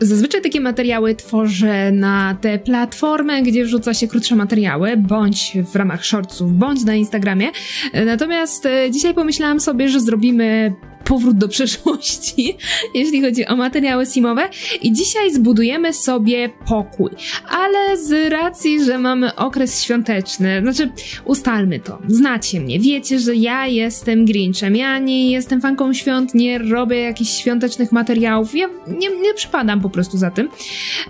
Zazwyczaj takie materiały tworzę na tę platformę, gdzie wrzuca się krótsze materiały, bądź w ramach shortsów, bądź na Instagramie. Natomiast e, dzisiaj pomyślałam sobie, że zrobimy powrót do przeszłości, jeśli chodzi o materiały simowe. I dzisiaj zbudujemy sobie pokój. Ale z racji, że mamy okres świąteczny, znaczy ustalmy to, znacie mnie, wiecie, że ja jestem Grinchem, ja nie jestem fanką świąt, nie robię jakichś świątecznych materiałów, ja nie, nie przypadam po prostu za tym.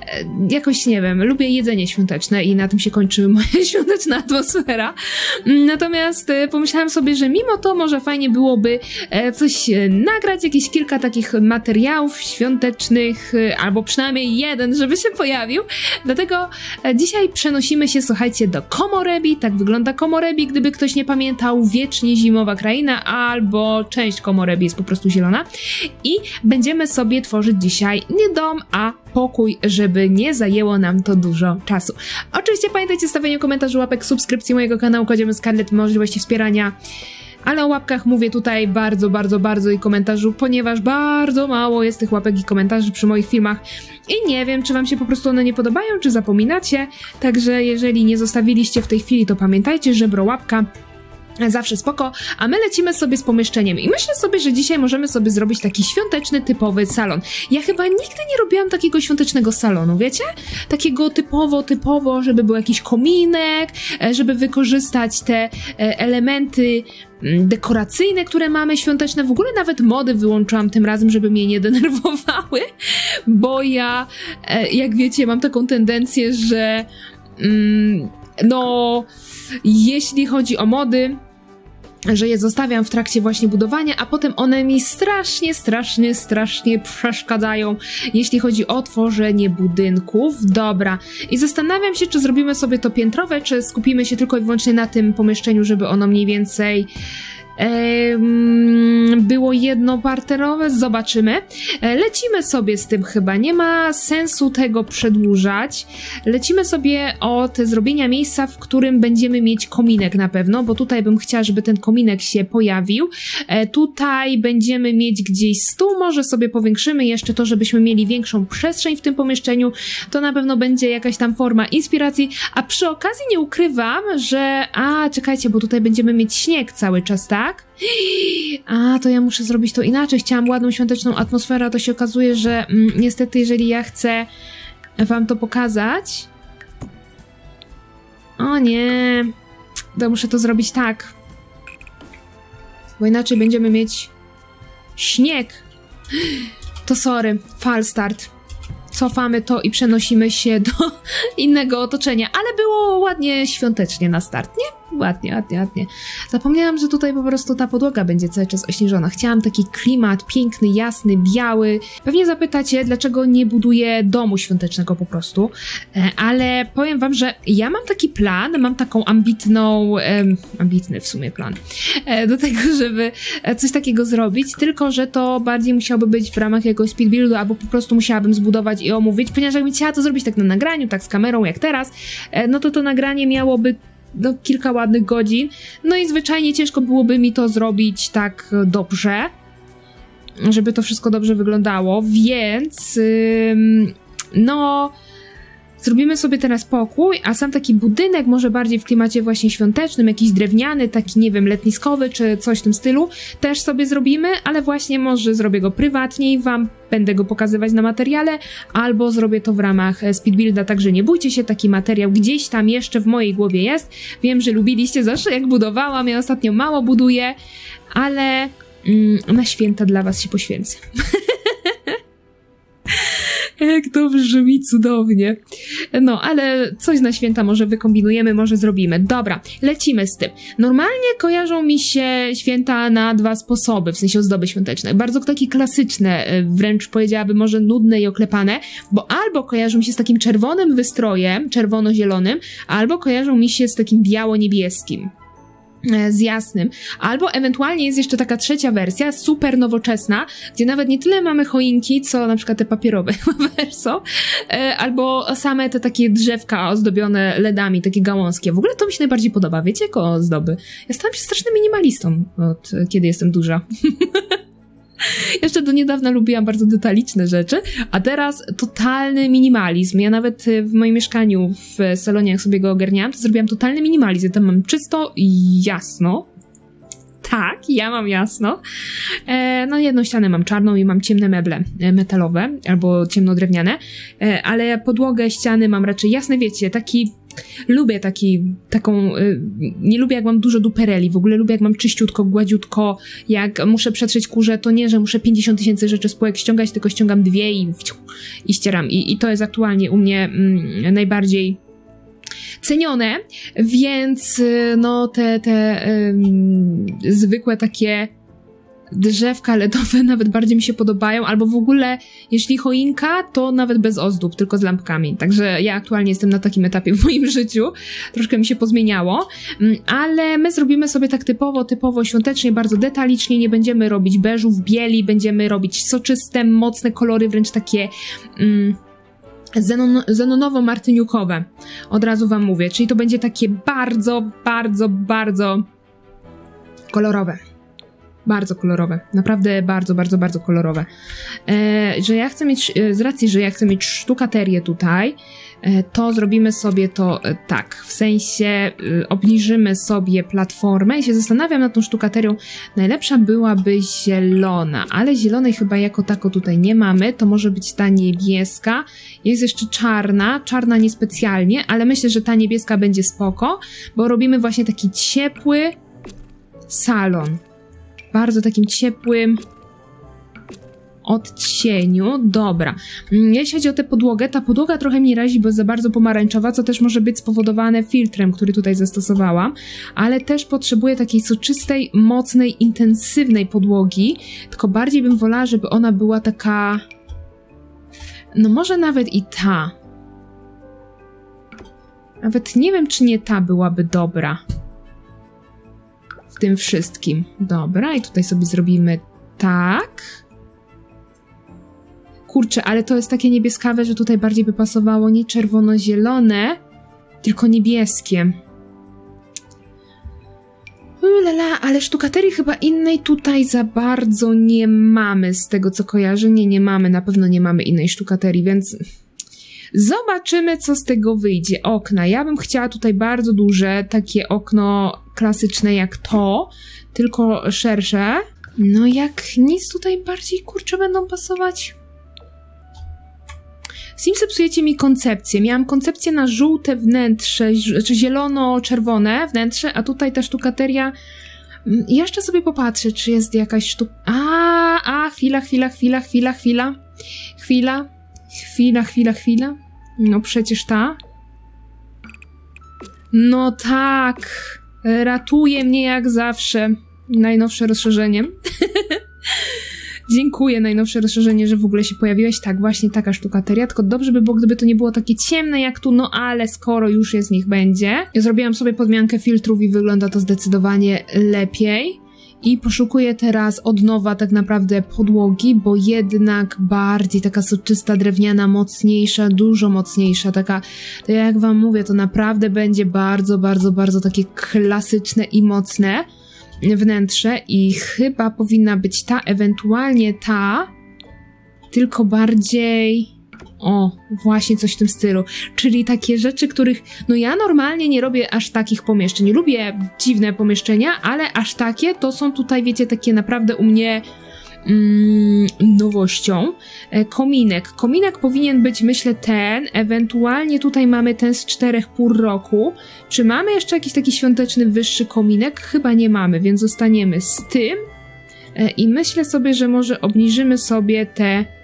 E, Jakoś, nie wiem, lubię jedzenie świąteczne i na tym się kończy moja świąteczna atmosfera. Natomiast e, pomyślałam sobie, że mimo to może fajnie byłoby e, coś nagrać, jakieś kilka takich materiałów świątecznych, e, albo przynajmniej jeden, żeby się pojawił. Dlatego e, dzisiaj przenosimy się, słuchajcie, do Komorebi. Tak wygląda Komorebi, gdyby ktoś nie pamiętał, wiecznie zimowa kraina, albo część Komorebi jest po prostu zielona. I będziemy sobie tworzyć dzisiaj nie dom, a pokój, żeby nie zajęło nam to dużo czasu. Oczywiście pamiętajcie o stawianiu komentarzy, łapek, subskrypcji mojego kanału, kładziemy Scarlet, możliwości wspierania. Ale o łapkach mówię tutaj bardzo, bardzo, bardzo i komentarzu, ponieważ bardzo mało jest tych łapek i komentarzy przy moich filmach i nie wiem, czy wam się po prostu one nie podobają, czy zapominacie. Także jeżeli nie zostawiliście w tej chwili, to pamiętajcie, że bro łapka Zawsze spoko, a my lecimy sobie z pomieszczeniem i myślę sobie, że dzisiaj możemy sobie zrobić taki świąteczny, typowy salon. Ja chyba nigdy nie robiłam takiego świątecznego salonu, wiecie? Takiego typowo, typowo, żeby był jakiś kominek, e, żeby wykorzystać te e, elementy dekoracyjne, które mamy świąteczne. W ogóle nawet mody wyłączyłam tym razem, żeby mnie nie denerwowały, bo ja, e, jak wiecie, mam taką tendencję, że mm, no, jeśli chodzi o mody, że je zostawiam w trakcie właśnie budowania, a potem one mi strasznie, strasznie, strasznie przeszkadzają, jeśli chodzi o tworzenie budynków. Dobra. I zastanawiam się, czy zrobimy sobie to piętrowe, czy skupimy się tylko i wyłącznie na tym pomieszczeniu, żeby ono mniej więcej było jednoparterowe. Zobaczymy. E, Lecimy sobie z tym chyba. Nie ma sensu tego przedłużać. Lecimy sobie od zrobienia miejsca, w którym będziemy mieć kominek na pewno, bo tutaj bym chciała, żeby ten kominek się pojawił. E, Tutaj będziemy mieć gdzieś stół, może sobie powiększymy jeszcze to, żebyśmy mieli większą przestrzeń w tym pomieszczeniu. To na pewno będzie jakaś tam forma inspiracji, a przy okazji nie ukrywam, że... A, czekajcie, bo tutaj będziemy mieć śnieg cały czas, tak? A, to ja muszę zrobić to inaczej. Chciałam ładną świąteczną atmosferę, a to się okazuje, że mm, niestety, jeżeli ja chcę wam to pokazać... O nie, to muszę to zrobić tak. Bo inaczej będziemy mieć śnieg. To sorry, fal start. Cofamy to i przenosimy się do innego otoczenia, ale było ładnie świątecznie na start, nie? Ładnie, ładnie, ładnie. Zapomniałam, że tutaj po prostu ta podłoga będzie cały czas ośnieżona. Chciałam taki klimat piękny, jasny, biały. Pewnie zapytacie, dlaczego nie buduję domu świątecznego po prostu, E, ale powiem wam, że ja mam taki plan, mam taką ambitną, ambitny w sumie plan, e, do tego, żeby e, coś takiego zrobić, tylko że to bardziej musiałoby być w ramach jakiegoś speed buildu, albo po prostu musiałabym zbudować i omówić, ponieważ jakbym chciała to zrobić tak na nagraniu, tak z kamerą jak teraz, no to to nagranie miałoby no, kilka ładnych godzin. No i zwyczajnie ciężko byłoby mi to zrobić tak dobrze, żeby to wszystko dobrze wyglądało, więc ym, no. Zrobimy sobie teraz pokój, a sam taki budynek, może bardziej w klimacie właśnie świątecznym, jakiś drewniany, taki nie wiem, letniskowy czy coś w tym stylu, też sobie zrobimy, ale właśnie może zrobię go prywatniej, wam będę go pokazywać na materiale, albo zrobię to w ramach e, speedbuilda, także nie bójcie się, taki materiał gdzieś tam jeszcze w mojej głowie jest. Wiem, że lubiliście zawsze jak budowałam, ja ostatnio mało buduję, ale mm, na święta dla was się poświęcę. Jak to brzmi cudownie. No, ale coś na święta może wykombinujemy, może zrobimy. Dobra, lecimy z tym. Normalnie kojarzą mi się święta na dwa sposoby, w sensie ozdoby świąteczne. Bardzo takie klasyczne, e, wręcz powiedziałabym może nudne i oklepane, bo albo kojarzą mi się z takim czerwonym wystrojem, czerwono-zielonym, albo kojarzą mi się z takim biało-niebieskim z jasnym. Albo ewentualnie jest jeszcze taka trzecia wersja, super nowoczesna, gdzie nawet nie tyle mamy choinki, co na przykład te papierowe są, e, albo same te takie drzewka ozdobione LEDami, takie gałązkie. W ogóle to mi się najbardziej podoba, wiecie, jako ozdoby. Ja stałam się strasznym minimalistą od kiedy jestem duża. Jeszcze do niedawna lubiłam bardzo detaliczne rzeczy, a teraz totalny minimalizm. Ja nawet y, w moim mieszkaniu, w salonie, jak sobie go ogarniałam, to zrobiłam totalny minimalizm. Ja tam mam czysto i jasno. Tak, ja mam jasno. E, no, jedną ścianę mam czarną i mam ciemne meble e, metalowe albo ciemnodrewniane, e, ale podłogę, ściany mam raczej jasne, wiecie, taki lubię taki, taką, y, nie lubię jak mam dużo dupereli, w ogóle lubię jak mam czyściutko, gładziutko, jak muszę przetrzeć kurze, to nie, że muszę 50 tysięcy rzeczy spółek ściągać, tylko ściągam dwie i, i ścieram. I, I to jest aktualnie u mnie mm, najbardziej cenione, więc y, no te, te zwykłe takie drzewka LEDowe nawet bardziej mi się podobają, albo w ogóle jeśli choinka, to nawet bez ozdób, tylko z lampkami. Także ja aktualnie jestem na takim etapie w moim życiu. Troszkę mi się pozmieniało, mm, ale my zrobimy sobie tak typowo, typowo świątecznie, bardzo detalicznie, nie będziemy robić beżów, bieli, będziemy robić soczyste, mocne kolory, wręcz takie... Mm, zenon, zenonowo-martyniukowe. Od razu wam mówię. Czyli to będzie takie bardzo, bardzo, bardzo kolorowe. Bardzo kolorowe. Naprawdę bardzo, bardzo, bardzo kolorowe. E, że ja chcę mieć, e, z racji, że ja chcę mieć sztukaterię tutaj, e, to zrobimy sobie to e, tak. W sensie e, obniżymy sobie platformę i się zastanawiam nad tą sztukaterią. Najlepsza byłaby zielona, ale zielonej chyba jako tako tutaj nie mamy. To może być ta niebieska. Jest jeszcze czarna. Czarna niespecjalnie, ale myślę, że ta niebieska będzie spoko, bo robimy właśnie taki ciepły salon bardzo takim ciepłym odcieniu. Dobra. Mm, Jeśli chodzi o tę podłogę, ta podłoga trochę mnie razi, bo jest za bardzo pomarańczowa, co też może być spowodowane filtrem, który tutaj zastosowałam, ale też potrzebuję takiej soczystej, mocnej, intensywnej podłogi, tylko bardziej bym wolała, żeby ona była taka... No może nawet i ta. Nawet nie wiem, czy nie ta byłaby dobra tym wszystkim. Dobra, i tutaj sobie zrobimy tak. Kurczę, ale to jest takie niebieskawe, że tutaj bardziej by pasowało nie czerwono-zielone, tylko niebieskie. Ulala, ale sztukaterii chyba innej tutaj za bardzo nie mamy, z tego co kojarzę. Nie, nie mamy, na pewno nie mamy innej sztukaterii, więc zobaczymy, co z tego wyjdzie. Okna. Ja bym chciała tutaj bardzo duże, takie okno klasyczne jak to, tylko szersze. No jak nic tutaj bardziej kurczę będą pasować. Simsy psujecie mi koncepcję. Miałam koncepcję na żółte wnętrze, czy zielono-czerwone wnętrze, a tutaj ta sztukateria. Mm, Jeszcze sobie popatrzę, czy jest jakaś sztuk... A, a, chwila, chwila, chwila, chwila. Chwila, chwila, chwila, chwila. No przecież ta. No tak. Ratuje mnie jak zawsze. Najnowsze rozszerzenie. Dziękuję, najnowsze rozszerzenie, że w ogóle się pojawiłeś. Tak, właśnie taka sztukateria. Tylko dobrze by było, gdyby to nie było takie ciemne jak tu, no ale skoro już jest, niech będzie. Ja zrobiłam sobie podmiankę filtrów i wygląda to zdecydowanie lepiej. I poszukuję teraz od nowa tak naprawdę podłogi, bo jednak bardziej taka soczysta, drewniana, mocniejsza, dużo mocniejsza, taka, to jak wam mówię, to naprawdę będzie bardzo, bardzo, bardzo takie klasyczne i mocne wnętrze i chyba powinna być ta, ewentualnie ta, tylko bardziej... O, właśnie coś w tym stylu. Czyli takie rzeczy, których. No ja normalnie nie robię aż takich pomieszczeń. Lubię dziwne pomieszczenia, ale aż takie to są tutaj, wiecie, takie naprawdę u mnie mm, nowością. E, kominek. Kominek powinien być, myślę, ten. Ewentualnie tutaj mamy ten z czterech pór roku. Czy mamy jeszcze jakiś taki świąteczny, wyższy kominek? Chyba nie mamy, więc zostaniemy z tym. E, I myślę sobie, że może obniżymy sobie te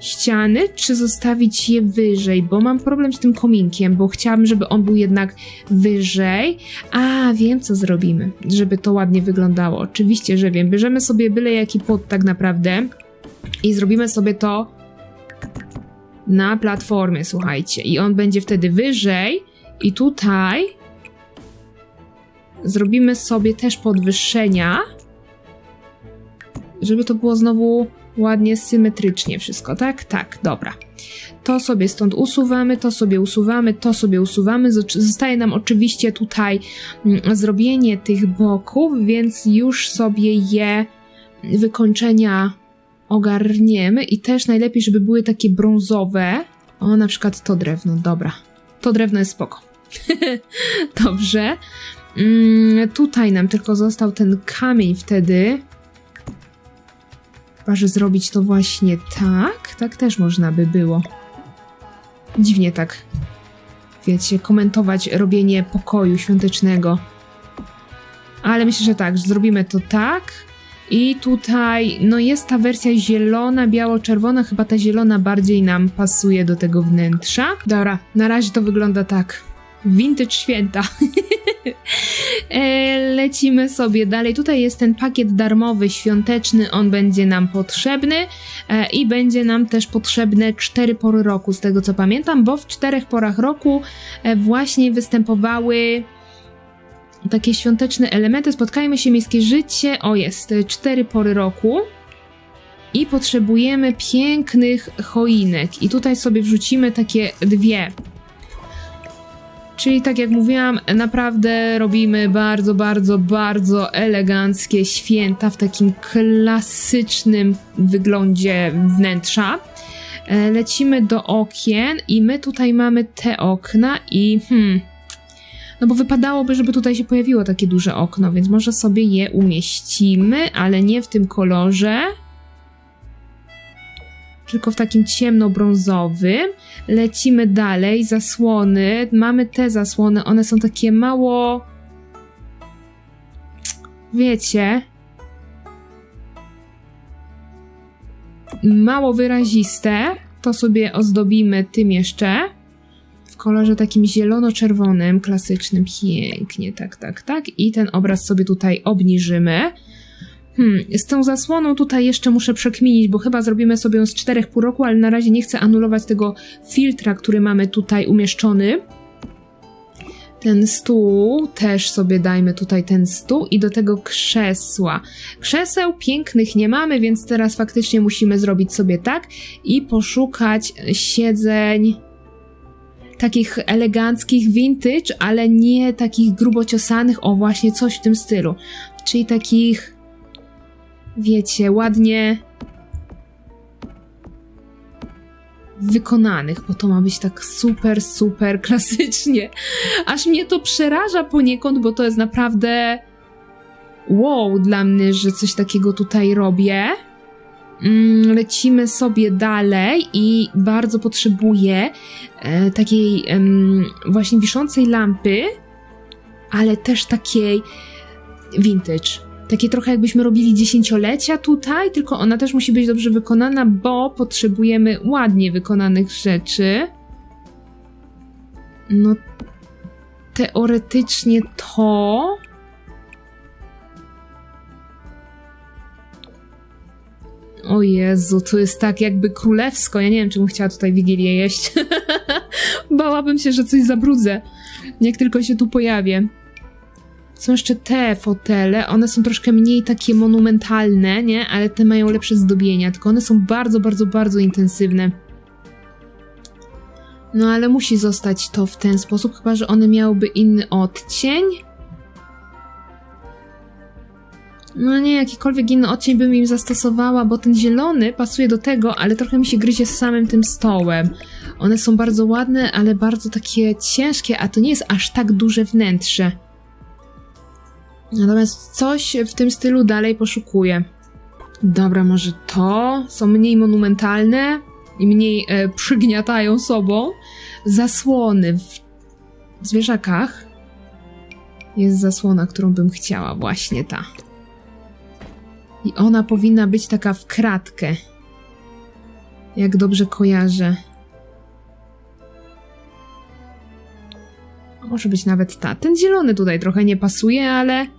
ściany, czy zostawić je wyżej, bo mam problem z tym kominkiem, bo chciałabym, żeby on był jednak wyżej. A, wiem co zrobimy, żeby to ładnie wyglądało. Oczywiście, że wiem. Bierzemy sobie byle jaki pod tak naprawdę i zrobimy sobie to na platformie, słuchajcie. I on będzie wtedy wyżej i tutaj zrobimy sobie też podwyższenia, żeby to było znowu ładnie symetrycznie wszystko, tak? Tak, dobra. To sobie stąd usuwamy, to sobie usuwamy, to sobie usuwamy. Zostaje nam oczywiście tutaj mm, zrobienie tych boków, więc już sobie je wykończenia ogarniemy i też najlepiej, żeby były takie brązowe. O, na przykład to drewno, dobra. To drewno jest spoko. Dobrze. Mm, tutaj nam tylko został ten kamień wtedy. Chyba, że zrobić to właśnie tak. Tak też można by było. Dziwnie tak. Wiecie, komentować robienie pokoju świątecznego. Ale myślę, że tak, że zrobimy to tak. I tutaj, no jest ta wersja zielona, biało-czerwona. Chyba ta zielona bardziej nam pasuje do tego wnętrza. Dobra, na razie to wygląda tak. Vintage święta. E, Lecimy sobie dalej. Tutaj jest ten pakiet darmowy, świąteczny. On będzie nam potrzebny e, i będzie nam też potrzebne cztery pory roku, z tego co pamiętam, bo w czterech porach roku e, właśnie występowały takie świąteczne elementy. Spotkajmy się, miejskie życie. O, jest cztery pory roku. I potrzebujemy pięknych choinek. I tutaj sobie wrzucimy takie dwie. Czyli tak jak mówiłam, naprawdę robimy bardzo, bardzo, bardzo eleganckie święta w takim klasycznym wyglądzie wnętrza. E, Lecimy do okien i my tutaj mamy te okna i hmm, no bo wypadałoby, żeby tutaj się pojawiło takie duże okno, więc może sobie je umieścimy, ale nie w tym kolorze. Tylko w takim ciemno-brązowym. Lecimy dalej, zasłony. Mamy te zasłony, one są takie mało. Wiecie. Mało wyraziste. To sobie ozdobimy tym jeszcze w kolorze takim zielono-czerwonym, klasycznym, pięknie, tak, tak, tak. I ten obraz sobie tutaj obniżymy. Hmm, z tą zasłoną tutaj jeszcze muszę przekminić, bo chyba zrobimy sobie ją z czterech pół roku, ale na razie nie chcę anulować tego filtra, który mamy tutaj umieszczony. Ten stół, też sobie dajmy tutaj ten stół i do tego krzesła. Krzeseł pięknych nie mamy, więc teraz faktycznie musimy zrobić sobie tak i poszukać siedzeń takich eleganckich vintage, ale nie takich grubociosanych, o właśnie coś w tym stylu. Czyli takich, wiecie, ładnie wykonanych, bo to ma być tak super, super klasycznie. Aż mnie to przeraża poniekąd, bo to jest naprawdę wow dla mnie, że coś takiego tutaj robię. Mm, lecimy sobie dalej i bardzo potrzebuję e, takiej właśnie wiszącej lampy, ale też takiej vintage. Takie trochę jakbyśmy robili dziesięciolecia tutaj, tylko ona też musi być dobrze wykonana, bo potrzebujemy ładnie wykonanych rzeczy. No, teoretycznie to. O Jezu, to jest tak jakby królewsko. Ja nie wiem, czy bym chciała tutaj Wigilię jeść. Bałabym się, że coś zabrudzę, jak tylko się tu pojawię. Są jeszcze te fotele, one są troszkę mniej takie monumentalne, nie? Ale te mają lepsze zdobienia, tylko one są bardzo, bardzo, bardzo intensywne. No ale musi zostać to w ten sposób, chyba że one miałyby inny odcień. No nie, jakikolwiek inny odcień bym im zastosowała, bo ten zielony pasuje do tego, ale trochę mi się gryzie z samym tym stołem. One są bardzo ładne, ale bardzo takie ciężkie, a to nie jest aż tak duże wnętrze. Natomiast coś w tym stylu dalej poszukuję. Dobra, może to? Są mniej monumentalne i mniej e, przygniatają sobą. Zasłony w zwierzakach. Jest zasłona, którą bym chciała, właśnie ta. I ona powinna być taka w kratkę. Jak dobrze kojarzę. Może być nawet ta. Ten zielony tutaj trochę nie pasuje, ale.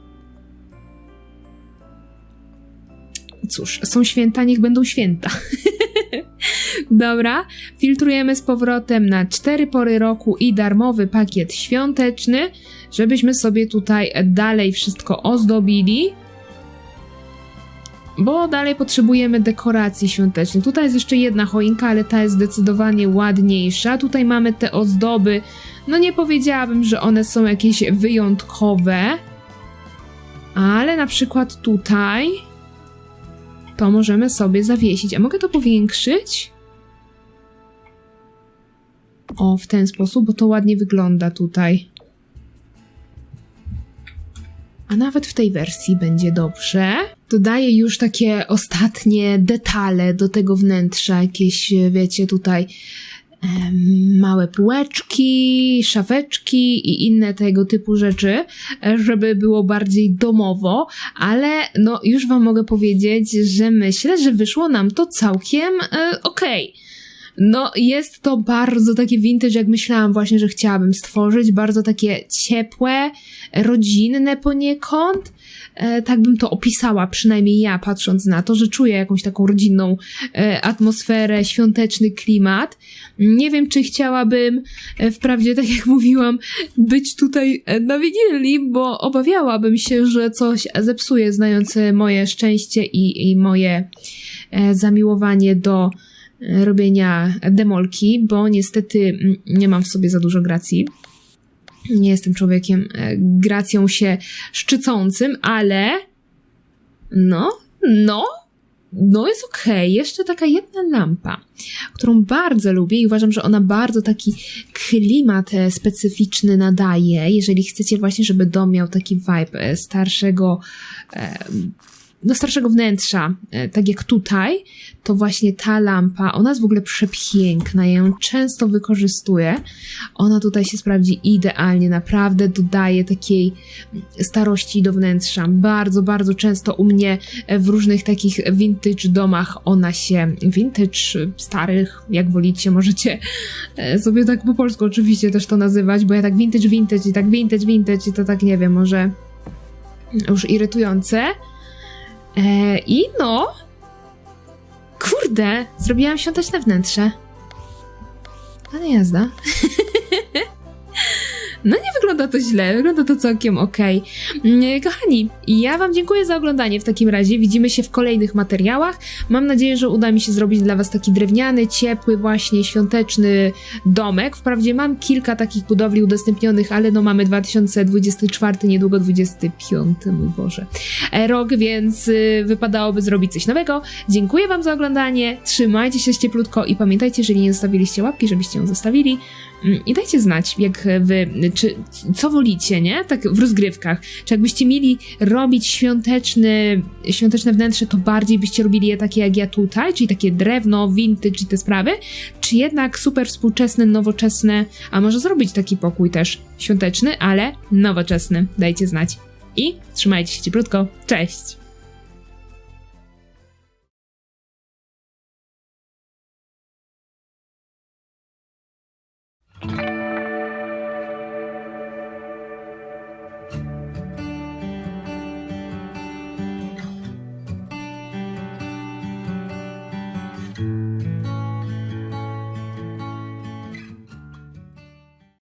Cóż, są święta, niech będą święta. Dobra, filtrujemy z powrotem na cztery pory roku i darmowy pakiet świąteczny, żebyśmy sobie tutaj dalej wszystko ozdobili. Bo dalej potrzebujemy dekoracji świątecznych. Tutaj jest jeszcze jedna choinka, ale ta jest zdecydowanie ładniejsza. Tutaj mamy te ozdoby. No nie powiedziałabym, że one są jakieś wyjątkowe. Ale na przykład tutaj to możemy sobie zawiesić. A mogę to powiększyć? O, w ten sposób, bo to ładnie wygląda tutaj. A nawet w tej wersji będzie dobrze. Dodaję już takie ostatnie detale do tego wnętrza, jakieś, wiecie, tutaj małe półeczki, szafeczki i inne tego typu rzeczy, żeby było bardziej domowo, ale no już wam mogę powiedzieć, że myślę, że wyszło nam to całkiem e, okej. No, jest to bardzo takie vintage, jak myślałam właśnie, że chciałabym stworzyć. Bardzo takie ciepłe, rodzinne poniekąd. E, tak bym to opisała, przynajmniej ja, patrząc na to, że czuję jakąś taką rodzinną e, atmosferę, świąteczny klimat. Nie wiem, czy chciałabym, e, wprawdzie, tak jak mówiłam, być tutaj e, na Wigilii, bo obawiałabym się, że coś zepsuje, znając moje szczęście i, i moje e, zamiłowanie do robienia demolki, bo niestety mm, nie mam w sobie za dużo gracji. Nie jestem człowiekiem e, gracją się szczycącym, ale no, no, no jest okej. Jeszcze taka jedna lampa, którą bardzo lubię i uważam, że ona bardzo taki klimat e, specyficzny nadaje, jeżeli chcecie właśnie, żeby dom miał taki vibe e, starszego, no starszego wnętrza, e, tak jak tutaj, to właśnie ta lampa, ona jest w ogóle przepiękna, ja ją często wykorzystuję. Ona tutaj się sprawdzi idealnie, naprawdę dodaje takiej starości do wnętrza. Bardzo, bardzo często u mnie w różnych takich vintage domach ona się, vintage, starych, jak wolicie, możecie e, sobie tak po polsku oczywiście też to nazywać, bo ja tak vintage, vintage i tak vintage, vintage i to tak nie wiem, może już irytujące. E, I no. Kurde, zrobiłam świąteczne wnętrze. Ale jazda. No nie wygląda to źle, wygląda to całkiem okej. Mm, Kochani, ja wam dziękuję za oglądanie w takim razie. Widzimy się w kolejnych materiałach. Mam nadzieję, że uda mi się zrobić dla was taki drewniany, ciepły, właśnie świąteczny domek. Wprawdzie mam kilka takich budowli udostępnionych, ale no mamy 2024, niedługo 25, mój Boże, e, rok, więc y, wypadałoby zrobić coś nowego. Dziękuję wam za oglądanie, trzymajcie się cieplutko i pamiętajcie, jeżeli nie zostawiliście łapki, żebyście ją zostawili. Mm, I dajcie znać, jak wy, czy co wolicie, nie? Tak w rozgrywkach. Czy jakbyście mieli robić świąteczny, świąteczne wnętrze, to bardziej byście robili je takie jak ja tutaj, czyli takie drewno, vintage i te sprawy, czy jednak super współczesne, nowoczesne, a może zrobić taki pokój też świąteczny, ale nowoczesny. Dajcie znać. I trzymajcie się cieplutko. Cześć!